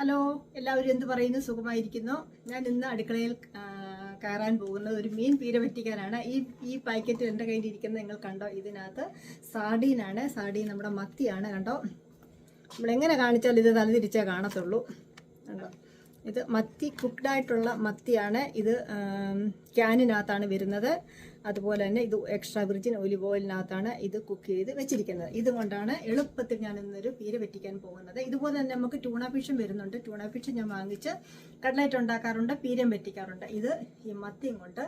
Hello എല്ലാവരും എന്ത് പറയുന്നു? സുഖമായിരിക്കുന്നു. ഞാൻ ഇന്ന് അടുക്കളയിൽ കയറാൻ പോകുന്നത് ഒരു മീൻ പീര പറ്റിക്കാനാണ് ഈ ഈ പാക്കറ്റ് എന്റെ കയ്യിൽ ഇരിക്കുന്നത് നിങ്ങൾ കണ്ടോ? ഇതിനകത്ത് സാഡീനാണ്. സാഡീൻ നമ്മുടെ മത്തിയാണ് കണ്ടോ? നമ്മളെങ്ങനെ കാണിച്ചാൽ ഇത് തലതിരിച്ചേ കാണത്തുള്ളൂ. കണ്ടോ? ഇത് മത്തി കുക്ക്ഡ് ആയിട്ടുള്ള മത്തിയാണ്. ഇത് ക്യാനിനകത്താണ് വരുന്നത്. അതുപോലെ തന്നെ ഇത് എക്സ്ട്രാ വിർജിൻ ഒലിവ് ഓയിലിനകത്താണ് ഇത് കുക്ക് ചെയ്ത് വെച്ചിരിക്കുന്നത്. ഇതുകൊണ്ടാണ് എളുപ്പത്തിൽ ഞാൻ ഇന്നൊരു പീര വെറ്റിക്കാൻ പോകുന്നത്. ഇതുപോലെ തന്നെ നമുക്ക് ട്യൂണ ഫിഷും വരുന്നുണ്ട്. ട്യൂണ ഫിഷ് ഞാൻ വാങ്ങിച്ച് കട്ട്ലൈറ്റ് ഉണ്ടാക്കാറുണ്ട് പീരം വെറ്റിക്കാറുണ്ട് ഇത് ഈ മത്തിയും കൊണ്ട്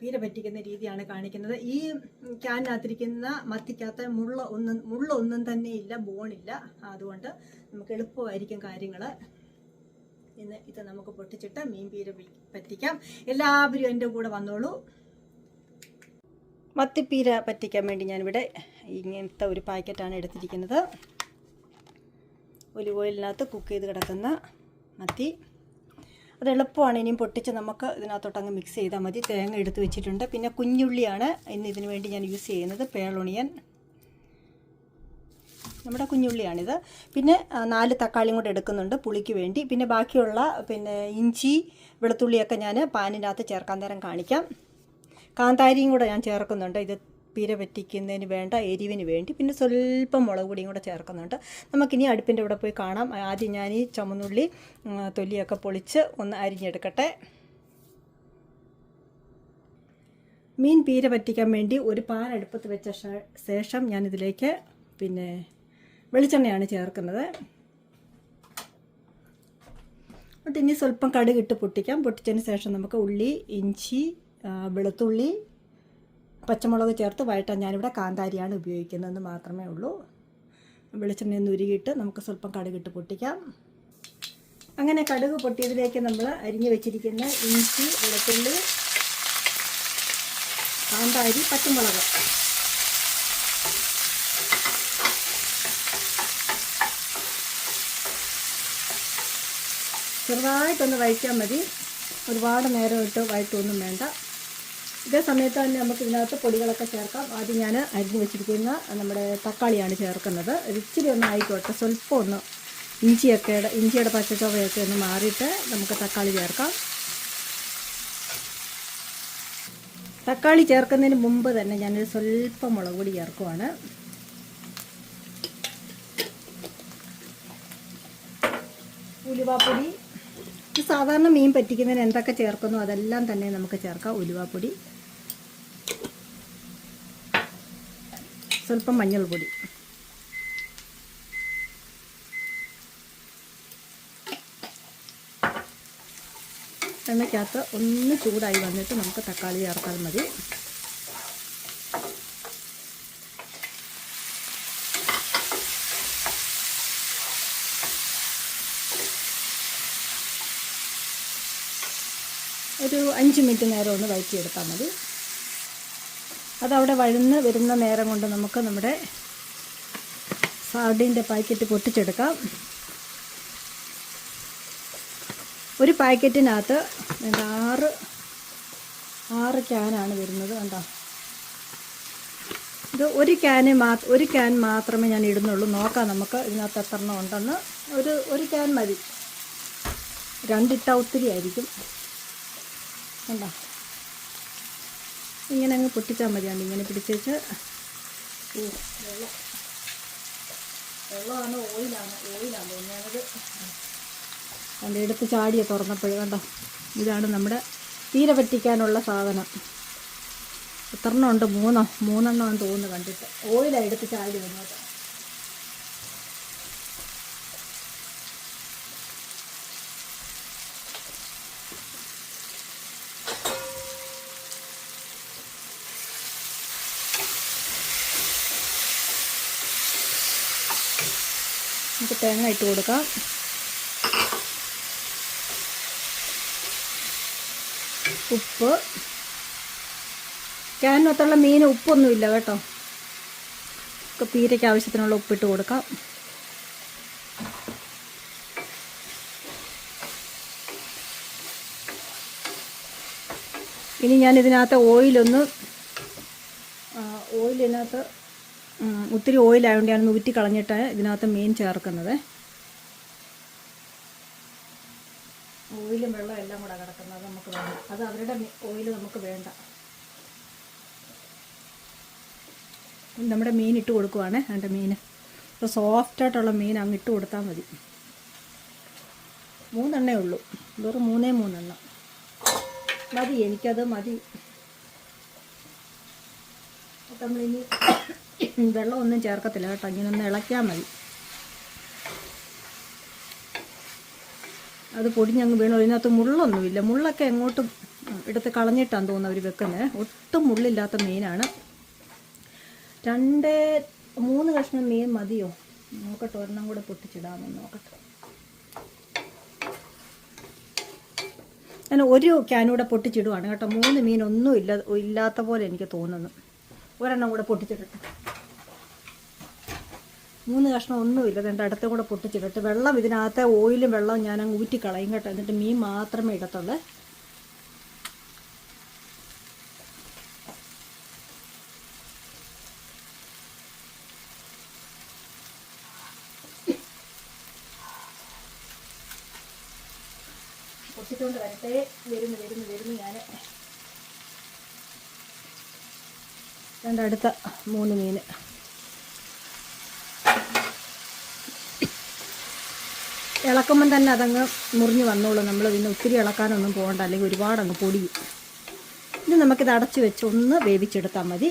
പീര പറ്റിക്കുന്ന രീതിയാണ് കാണിക്കുന്നത്. ഈ ക്യാനിനകത്തിരിക്കുന്ന മത്തിക്കകത്ത് മുള്ള ഒന്നും മുള്ള ഒന്നും തന്നെ ഇല്ല ബോണില്ല അതുകൊണ്ട് നമുക്ക് എളുപ്പമായിരിക്കും കാര്യങ്ങൾ ഇന്ന് ഇത് നമുക്ക് പൊട്ടിച്ചിട്ട് മീൻ പീര പറ്റിക്കാം. എല്ലാവരും എന്റെ കൂടെ വന്നോളൂ. മത്തിപ്പീര പറ്റിക്കാൻ വേണ്ടി ഞാനിവിടെ ഇങ്ങനത്തെ ഒരു പാക്കറ്റാണ് എടുത്തിരിക്കുന്നത്. ഒലിവ് ഓയിലിനകത്ത് കുക്ക് ചെയ്ത് കിടക്കുന്ന മത്തി. അത് എളുപ്പമാണ് ഇനിയും പൊട്ടിച്ച് നമുക്ക് ഇതിനകത്തോട്ട് അങ്ങ് മിക്സ് ചെയ്താൽ മതി. തേങ്ങ എടുത്ത് വെച്ചിട്ടുണ്ട്. പിന്നെ കുഞ്ഞുള്ളിയാണ് ഇന്ന് ഇതിനു വേണ്ടി ഞാൻ യൂസ് ചെയ്യുന്നത്. പേളൊണിയൻ നമ്മുടെ കുഞ്ഞുള്ളിയാണിത്. പിന്നെ നാല് തക്കാളിയും കൂടെ എടുക്കുന്നുണ്ട് പുളിക്ക് വേണ്ടി. പിന്നെ ബാക്കിയുള്ള പിന്നെ ഇഞ്ചി വെളുത്തുള്ളിയൊക്കെ ഞാൻ പാനിനകത്ത് ചേർക്കാൻ നേരം കാണിക്കാം. കാന്താരിയും കൂടെ ഞാൻ ചേർക്കുന്നുണ്ട്. ഇത് പീര പറ്റിക്കുന്നതിന് വേണ്ട എരിവിന് വേണ്ടി. പിന്നെ സ്വല്പം മുളക് പൊടിയും കൂടെ ചേർക്കുന്നുണ്ട്. നമുക്കിനി അടുപ്പിന്റെ ഇവിടെ പോയി കാണാം. ആദ്യം ഞാൻ ഈ ചുമന്നുള്ളി തൊല്ലിയൊക്കെ പൊളിച്ച് ഒന്ന് അരിഞ്ഞെടുക്കട്ടെ. മീൻ പീര പറ്റിക്കാൻ വേണ്ടി ഒരു പാൻ അടുപ്പത്ത് വെച്ച ശേഷം ഞാനിതിലേക്ക് പിന്നെ വെളിച്ചെണ്ണയാണ് ചേർക്കുന്നത്. എന്നിട്ട് ഇനി സ്വല്പം കടുകിട്ട് പൊട്ടിക്കാം. പൊട്ടിച്ചതിന് ശേഷം നമുക്ക് ഉള്ളി ഇഞ്ചി വെളുത്തുള്ളി പച്ചമുളക് ചേർത്ത് വഴറ്റാൻ ഞാനിവിടെ കാന്താരിയാണ് ഉപയോഗിക്കുന്നതെന്ന് മാത്രമേ ഉള്ളൂ. വെളിച്ചെണ്ണ ഒന്ന് ഉരുകിയിട്ട് നമുക്ക് സ്വല്പം കടുകിട്ട് പൊട്ടിക്കാം. അങ്ങനെ കടുക് പൊട്ടിയതിലേക്ക് നമ്മൾ അരിഞ്ഞു വെച്ചിരിക്കുന്ന ഇഞ്ചി വെളുത്തുള്ളി കാന്താരി പച്ചമുളക് ചെറുതായിട്ടൊന്ന് വഴിക്കാൻ മതി. ഒരുപാട് നേരം ഇട്ട് വഴറ്റൊന്നും വേണ്ട. ഇതേ സമയത്ത് തന്നെ നമുക്ക് ഇതിനകത്ത് പൊടികളൊക്കെ ചേർക്കാം. ആദ്യം ഞാൻ അരിഞ്ഞ് വെച്ചിരിക്കുന്ന നമ്മുടെ തക്കാളിയാണ് ചേർക്കുന്നത്. ഇച്ചിരി ഒന്ന് ആയിക്കോട്ടെ. സ്വല്പം ഒന്ന് ഇഞ്ചിയൊക്കെ ഇഞ്ചിയുടെ പച്ചച്ചോവയൊക്കെ ഒന്ന് മാറിയിട്ട് നമുക്ക് തക്കാളി ചേർക്കാം. തക്കാളി ചേർക്കുന്നതിന് മുമ്പ് തന്നെ ഞാനൊരു സ്വല്പം മുളക് പൊടി ചേർക്കുവാണ്. ഉലുവാപ്പൊടി സാധാരണ മീൻ പറ്റിക്കുന്നതിന് എന്തൊക്കെ ചേർക്കുന്നു അതെല്ലാം തന്നെ നമുക്ക് ചേർക്കാം. ഉലുവപ്പൊടി. സ്വല്പം മഞ്ഞൾ പൊടി എണ്ണയ്ക്കകത്ത് ഒന്ന് ചൂടായി വന്നിട്ട് നമുക്ക് തക്കാളി ചേർത്താൽ മതി. ഒരു അഞ്ച് മിനിറ്റ് നേരം ഒന്ന് വഴറ്റിയെടുത്താൽ മതി. അതവിടെ വഴുന്ന് വരുന്ന നേരം കൊണ്ട് നമുക്ക് നമ്മുടെ സാർഡീന്റെ പാക്കറ്റ് പൊട്ടിച്ചെടുക്കാം. ഒരു പാക്കറ്റിനകത്ത് ആറ് ആറ് ക്യാനാണ് വരുന്നത് കണ്ടോ? ഇത് ഒരു ക്യാന് മാ ഒരു ക്യാൻ മാത്രമേ ഞാൻ ഇടുന്നുള്ളൂ. നോക്കാം നമുക്ക് ഇതിനകത്ത് എത്ര ഉണ്ടെന്ന്. ഒരു ഒരു ക്യാൻ മതി. രണ്ടിട്ട ഒത്തിരി ആയിരിക്കും. കണ്ടോ? ഇങ്ങനെ അങ്ങ് പൊട്ടിച്ചാൽ മതിയാണ് ഇങ്ങനെ പിടിച്ചേച്ച് ഓ വെള്ളം. വെള്ളമാണ് ഓയിലാണ്. ഓയിലാണ് തോന്നിയത്. അതിന്റെ എടുത്ത് ചാടിയ തുറന്നപ്പോഴും. കണ്ടോ? ഇതാണ് നമ്മുടെ തീരെ പറ്റിക്കാനുള്ള സാധനം. എത്ര എണ്ണം ഉണ്ട്? മൂന്നോ? മൂന്നെണ്ണം തോന്നുന്നു കണ്ടിട്ട്. ഓയിലാണ് എടുത്ത് ചാടി വന്നത്. നമുക്ക് തേങ്ങ ഇട്ട് കൊടുക്കാം. ഉപ്പ്. ക്യാനകത്തുള്ള മീൻ ഉപ്പൊന്നുമില്ല കേട്ടോ. പീരയ്ക്ക് ആവശ്യത്തിനുള്ള ഉപ്പിട്ട് കൊടുക്കാം. ഇനി ഞാൻ ഇതിനകത്ത് ഓയിലൊന്ന് ഓയിലിനകത്ത് ഒത്തിരി ഓയിലായതുകൊണ്ട് ഞാൻ ഊറ്റി കളഞ്ഞിട്ട് ഇതിനകത്ത് മീൻ ചേർക്കുന്നത്. ഓയിലും വെള്ളം എല്ലാം കൂടെ കിടക്കുന്നത് നമുക്ക് വേണ്ട അത് അവരുടെ ഓയിൽ നമുക്ക് വേണ്ട. നമ്മുടെ മീൻ ഇട്ട് കൊടുക്കുവാണ്. എന്റെ മീൻ. ഇപ്പോൾ സോഫ്റ്റായിട്ടുള്ള മീൻ അങ്ങ് ഇട്ട് കൊടുത്താൽ മതി. മൂന്നെണ്ണേ ഉള്ളൂ. വെറും മൂന്നേ മൂന്നെണ്ണം. മതി എനിക്കത് മതി. നമ്മളിനി വെള്ളമൊന്നും ചേർക്കത്തില്ല കേട്ടോ. ഇങ്ങനെ ഒന്ന് ഇളക്കിയാൽ മതി. അത് പൊടിഞ്ഞങ്ങ് വീണു ഇതിനകത്ത് മുള്ളൊന്നുമില്ല. മുള്ളൊക്കെ എങ്ങോട്ടും എടുത്ത് കളഞ്ഞിട്ടാന്ന് തോന്നുന്നു അവർ വെക്കുന്നത് ഒട്ടും മുള്ളില്ലാത്ത മീനാണ്. രണ്ട് മൂന്ന് കഷ്ണം മീൻ മതിയോ? നോക്കട്ടെ ഒരെണ്ണം കൂടെ പൊട്ടിച്ചിടാമെന്ന് നോക്കട്ടെ. ഞാൻ ഒരു ക്യാനൂടെ പൊട്ടിച്ചിടുവാണ് കേട്ടോ. മൂന്ന് മീൻ ഒന്നും ഇല്ല ഇല്ലാത്ത പോലെ എനിക്ക് തോന്നുന്നു. ഒരെണ്ണം കൂടെ പൊട്ടിച്ചിടട്ടെ. മൂന്ന് കഷ്ണം ഒന്നുമില്ല എന്റെ അടുത്തും കൂടെ പൊട്ടിച്ചിടട്ടെ. വെള്ളം ഇതിനകത്തെ ഓയിലും വെള്ളവും ഞാൻ അങ്ങ് ഊറ്റി കളയും കേട്ടോ. എന്നിട്ട് മീൻ മാത്രമേ ഇടത്തുള്ളൂ. പൊട്ടിക്കൊണ്ട് വരട്ടെ. വരുന്നു വരുന്നു വരുന്നു ഞാൻ രണ്ട് അടുത്ത മൂന്ന് മീൻ. ഇളക്കുമ്പം തന്നെ അതങ്ങ് മുറിഞ്ഞ് വന്നോളൂ. നമ്മൾ പിന്നെ ഒത്തിരി ഇളക്കാനൊന്നും പോകണ്ട. അല്ലെങ്കിൽ ഒരുപാട് അങ്ങ് പൊടിയും ഇനി നമുക്കിത് അടച്ച് വെച്ച് ഒന്ന് വേവിച്ചെടുത്താൽ മതി.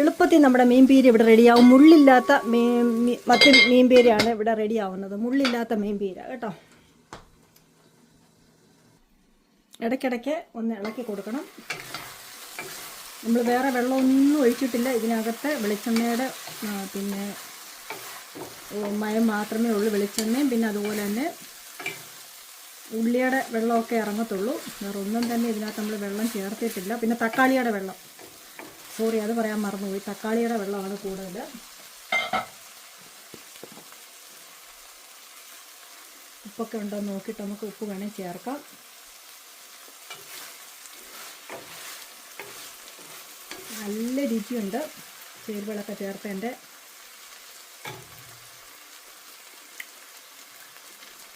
എളുപ്പത്തിൽ നമ്മുടെ മീൻ പീര് ഇവിടെ റെഡിയാവും. മുള്ളില്ലാത്ത മീൻ മറ്റു മറ്റ് മീൻ പീരയാണ് ഇവിടെ റെഡിയാവുന്നത്. മുള്ളില്ലാത്ത മീൻപീര കേട്ടോ? ഇടയ്ക്കിടയ്ക്ക് ഒന്ന് ഇളക്കി കൊടുക്കണം. നമ്മൾ വേറെ വെള്ളമൊന്നും ഒഴിച്ചിട്ടില്ല. ഇതിനകത്ത് വെളിച്ചെണ്ണയുടെ പിന്നെ മയം മാത്രമേ ഉള്ളൂ വെളിച്ചെണ്ണയും. പിന്നെ അതുപോലെ തന്നെ ഉള്ളിയുടെ വെള്ളമൊക്കെ ഇറങ്ങത്തുള്ളൂ. വേറെ ഒന്നും തന്നെ ഇതിനകത്ത് നമ്മൾ വെള്ളം ചേർത്തിട്ടില്ല. പിന്നെ തക്കാളിയുടെ വെള്ളം. സോറി അത് പറയാൻ മറന്നുപോയി. തക്കാളിയുടെ വെള്ളമാണ് കൂടുതൽ ഉപ്പൊക്കെ ഉണ്ടോ നോക്കിയിട്ട് നമുക്ക് ഉപ്പ് വേണേൽ ചേർക്കാം. നല്ല രുചിയുണ്ട്. ചേരുവകളൊക്കെ ചേർത്തതിന്റെ.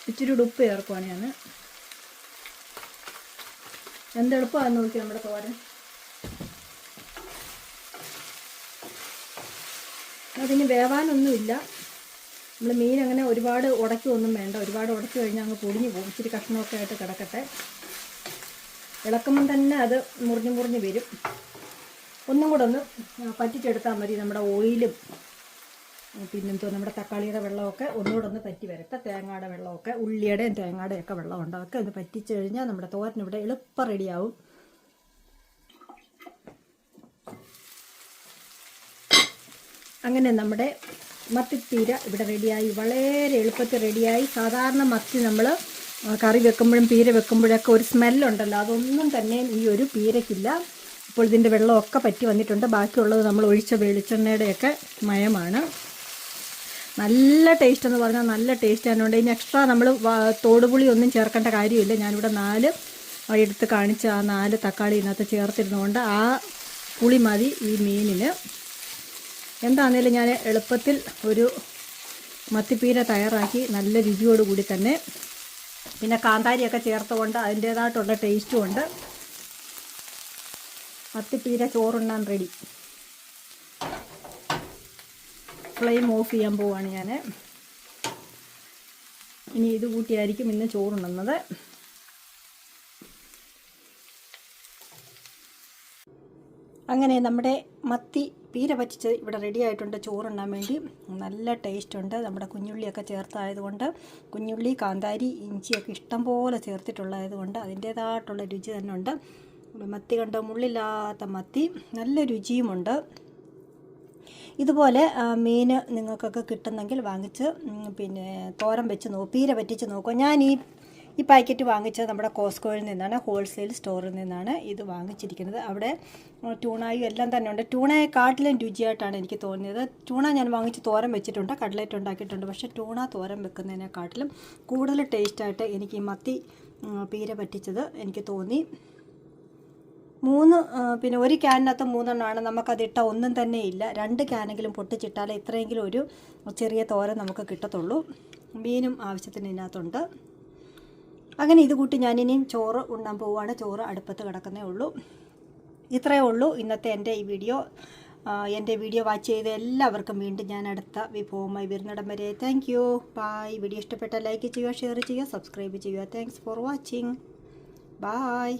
ഇച്ചിരി ഉപ്പ് ചേർക്കുവാണ് ഞാൻ. എന്തെളുപ്പമാണ് നോക്കി നമ്മുടെ തോരൻ. അതിന് വേവാനൊന്നുമില്ല. നമ്മൾ മീൻ അങ്ങനെ ഒരുപാട് ഉടയ്ക്കൊന്നും വേണ്ട. ഒരുപാട് ഉടച്ചു കഴിഞ്ഞാൽ അങ്ങ് പൊടിഞ്ഞു പോകും. ഇച്ചിരി കഷ്ണമൊക്കെ ആയിട്ട് കിടക്കട്ടെ. ഇളക്കുമ്പം തന്നെ അത് മുറിഞ്ഞ് മുറിഞ്ഞ് വരും. ഒന്നും കൂടെ ഒന്ന് പറ്റിച്ചെടുത്താൽ മതി നമ്മുടെ ഓയിലും. പിന്നെന്തോ നമ്മുടെ തക്കാളിയുടെ വെള്ളമൊക്കെ ഒന്നുകൂടെ ഒന്ന് പറ്റി വരട്ടെ തേങ്ങയുടെ വെള്ളമൊക്കെ ഉള്ളിയുടെയും തേങ്ങയുടെയും ഒക്കെ വെള്ളമുണ്ട്. അതൊക്കെ ഒന്ന് പറ്റിച്ചു കഴിഞ്ഞാൽ നമ്മുടെ തോരൻ ഇവിടെ എളുപ്പം റെഡിയാവും. അങ്ങനെ നമ്മുടെ മത്തിത്തീര ഇവിടെ റെഡിയായി. വളരെ എളുപ്പത്തിൽ റെഡിയായി. സാധാരണ മത്തി നമ്മൾ കറി വെക്കുമ്പോഴും പീര വെക്കുമ്പോഴൊക്കെ ഒരു സ്മെല്ലുണ്ടല്ലോ. അതൊന്നും തന്നെ ഈ ഒരു പീരയ്ക്കില്ല. ഇപ്പോൾ ഇതിന്റെ വെള്ളമൊക്കെ പറ്റി വന്നിട്ടുണ്ട്. ബാക്കിയുള്ളത് നമ്മൾ ഒഴിച്ച വെളിച്ചെണ്ണയുടെയൊക്കെ മയമാണ്. നല്ല ടേസ്റ്റ് എന്ന് പറഞ്ഞാൽ നല്ല ടേസ്റ്റ് ആയതുകൊണ്ട് ഇനി എക്സ്ട്രാ നമ്മൾ തോടുപുളി ഒന്നും ചേർക്കേണ്ട കാര്യമില്ല. ഞാനിവിടെ നാല് എടുത്ത് കാണിച്ച ആ നാല് തക്കാളി ഇതിനകത്ത് ചേർത്തിരുന്നുകൊണ്ട് ആ പുളി മതി ഈ മീനിന്. എന്താണെങ്കിലും ഞാൻ എളുപ്പത്തിൽ ഒരു മത്തിപ്പീര തയ്യാറാക്കി നല്ല രുചിയോടുകൂടി തന്നെ. പിന്നെ കാന്താരിയൊക്കെ ചേർത്തുകൊണ്ട് അതിന്റേതായിട്ടുള്ള ടേസ്റ്റും ഉണ്ട്. മത്തിപ്പീര ചോറുണ്ണാൻ റെഡി ഫ്ലെയിം ഓഫ് ചെയ്യാൻ പോവാണ് ഞാൻ ഇനി ഇത് കൂട്ടിയായിരിക്കും ഇന്ന് ചോറുണ്ണുന്നത്. അങ്ങനെ നമ്മുടെ മത്തി പീര പറ്റിച്ച് ഇവിടെ റെഡി ആയിട്ടുണ്ട് ചോറുണ്ണാൻ വേണ്ടി. നല്ല ടേസ്റ്റ് ഉണ്ട്. നമ്മുടെ കുഞ്ഞുള്ളിയൊക്കെ ചേർത്തായതുകൊണ്ട് കുഞ്ഞുള്ളി കാന്താരി ഇഞ്ചിയൊക്കെ ഇഷ്ടം പോലെ ചേർത്തിട്ടുള്ളതായതുകൊണ്ട് അതിന്റേതായിട്ടുള്ള രുചി തന്നെ ഉണ്ട് മത്തി കണ്ട മുള്ളില്ലാത്ത മത്തി. നല്ല രുചിയുമുണ്ട്. ഇതുപോലെ മീൻ നിങ്ങൾക്കൊക്കെ കിട്ടുന്നെങ്കിൽ വാങ്ങിച്ച് പിന്നെ തോരൻ വെച്ച് നോക്കും പീര പറ്റിച്ച് നോക്കുക ഞാൻ ഈ ഈ പാക്കറ്റ് വാങ്ങിച്ചത് നമ്മുടെ കോസ്കോയിൽ നിന്നാണ് ഹോൾസെയിൽ സ്റ്റോറിൽ നിന്നാണ് ഇത് വാങ്ങിച്ചിരിക്കുന്നത്. അവിടെ ട്യൂണായും എല്ലാം തന്നെ ഉണ്ട്. ട്യൂണയെക്കാട്ടിലും രുചിയായിട്ടാണ് എനിക്ക് തോന്നിയത്. ട്യൂണ ഞാൻ വാങ്ങിച്ച് തോരൻ വെച്ചിട്ടുണ്ട് കട്ലേറ്റ് ഉണ്ടാക്കിയിട്ടുണ്ട്. പക്ഷേ ട്യൂണ തോരൻ വെക്കുന്നതിനെക്കാട്ടിലും കൂടുതൽ ടേസ്റ്റായിട്ട് എനിക്ക് ഈ മത്തി പീര പറ്റിച്ചത് എനിക്ക് തോന്നി. മൂന്ന് പിന്നെ ഒരു ക്യാനിനകത്ത് മൂന്നെണ്ണമാണ് നമുക്കതിട്ട ഒന്നും തന്നെ ഇല്ല. രണ്ട് ക്യാനെങ്കിലും പൊട്ടിച്ചിട്ടാലേ ഇത്രയെങ്കിലും ഒരു ചെറിയ തോര നമുക്ക് കിട്ടത്തുള്ളൂ. മീനും ആവശ്യത്തിന് ഇതിനകത്തുണ്ട്. അങ്ങനെ ഇത് കൂട്ടി ഞാനിനിയും ചോറ് ഉണ്ണാൻ പോവുകയാണ്. ചോറ് അടുപ്പത്ത് കിടക്കുന്നേ ഉള്ളൂ. ഇത്രയേ ഉള്ളൂ. ഇന്നത്തെ എന്റെ ഈ വീഡിയോ. എന്റെ വീഡിയോ വാച്ച് ചെയ്ത എല്ലാവർക്കും വീണ്ടും ഞാൻ അടുത്ത വിഭവമായി വരുന്നിടം വരെ. താങ്ക് യു ബായ് വീഡിയോ ഇഷ്ടപ്പെട്ട ലൈക്ക് ചെയ്യുക ഷെയർ ചെയ്യുക സബ്സ്ക്രൈബ് ചെയ്യുക. Thanks for watching bye